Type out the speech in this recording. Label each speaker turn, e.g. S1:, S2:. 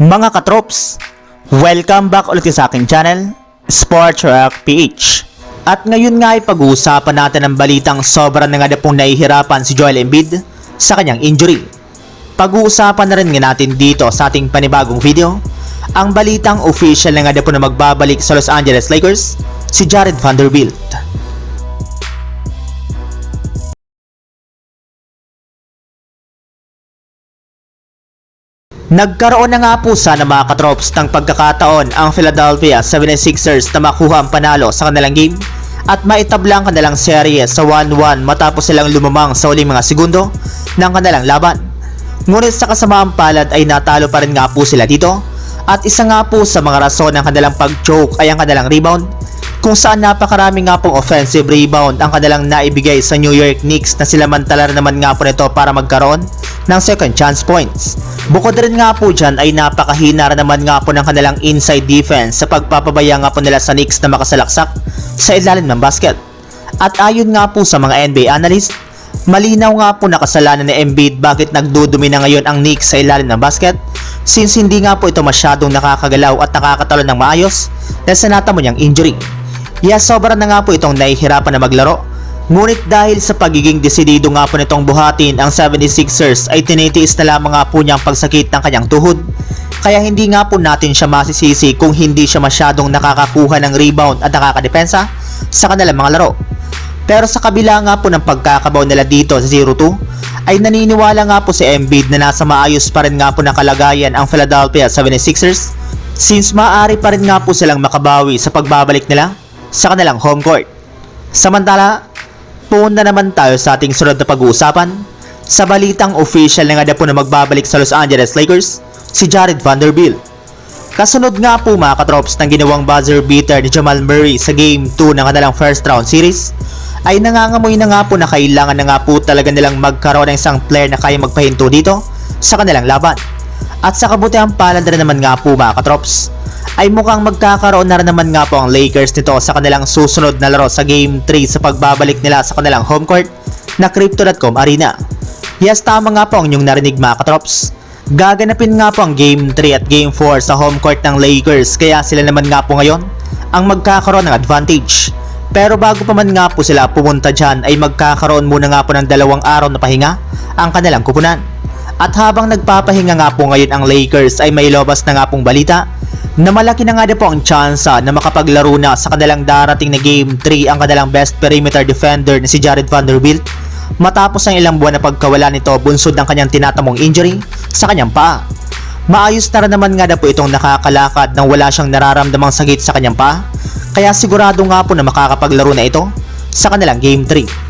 S1: Mga katrops, welcome back ulit sa aking channel, Sports Rock PH. At ngayon nga ay pag-uusapan natin ang balitang sobrang na nga na pong nahihirapan si Joel Embiid sa kanyang injury. Pag-uusapan na rin nga natin dito sa ating panibagong video, ang balitang official na nga na po na magbabalik sa Los Angeles Lakers, si Jared Vanderbilt. Nagkaroon na nga po sana mga katrops ng pagkakataon ang Philadelphia 76ers na makuha ang panalo sa kanilang game at maitabla ang kanilang serye sa 1-1 matapos silang lumamang sa uling mga segundo ng kanilang laban. Ngunit sa kasamaang palad ay natalo pa rin nga po sila dito at isa nga po sa mga rason ng kanilang pag-choke ay ang kanilang rebound kung saan napakarami nga pong offensive rebound ang kanilang naibigay sa New York Knicks na sila mantala naman nga po nito para magkaroon ng second chance points. Bukod rin nga po dyan ay napakahina naman nga po ng kanilang inside defense sa pagpapabaya nga po nila sa Knicks na makasalaksak sa ilalim ng basket. At ayon nga po sa mga NBA analyst, malinaw nga po nakasalanan ni Embiid bakit nagdudumi na ngayon ang Knicks sa ilalim ng basket since hindi nga po ito masyadong nakakagalaw at nakakatalo ng maayos dahil sa natamo niyang injury. Yes, sobra na nga po itong nahihirapan na maglaro. Ngunit dahil sa pagiging desidido nga po nitong buhatin ang 76ers ay tinitiis na lamang nga po niya ang pagsakit ng kanyang tuhod. Kaya hindi nga po natin siya masisisi kung hindi siya masyadong nakakakuha ng rebound at nakakadepensa sa kanilang mga laro. Pero sa kabila nga po ng pagkakabaw nila dito sa 0-2, ay naniniwala nga po si Embiid na nasa maayos pa rin nga po ng kalagayan ang Philadelphia 76ers since maaari pa rin nga po silang makabawi sa pagbabalik nila sa kanilang home court. Samantala, punta naman tayo sa ating sunod na pag-uusapan sa balitang official na nga na po na magbabalik sa Los Angeles Lakers, si Jared Vanderbilt. Kasunod nga po mga katrops ng ginawang buzzer beater ni Jamal Murray sa Game 2 ng kanilang first round series, ay nangangamoy na nga po na kailangan na nga po talaga nilang magkaroon ng isang player na kaya magpahinto dito sa kanilang laban. At sa kabutihan palad rin naman nga po mga katrops, ay mukhang magkakaroon na rin naman nga po ang Lakers nito sa kanilang susunod na laro sa Game 3 sa pagbabalik nila sa kanilang home court na Crypto.com Arena. Yes, tama nga po ang inyong narinig mga katrops. Gaganapin nga po ang Game 3 at Game 4 sa home court ng Lakers kaya sila naman nga po ngayon ang magkakaroon ng advantage. Pero bago pa man nga po sila pumunta dyan ay magkakaroon muna nga po ng dalawang araw na pahinga ang kanilang kupunan. At habang nagpapahinga nga po ngayon ang Lakers ay may lobas na nga pong balita na malaki na nga din po ang tsansa na makapaglaro na sa kanilang darating na Game 3 ang kanilang best perimeter defender na si Jared Vanderbilt matapos ang ilang buwan na pagkawala nito bunsod ng kanyang tinatamong injury sa kanyang paa. Maayos na rin naman nga na po itong nakakalakad nang wala siyang nararamdamang sakit sa kanyang paa kaya sigurado nga po na makakapaglaro na ito sa kanilang Game 3.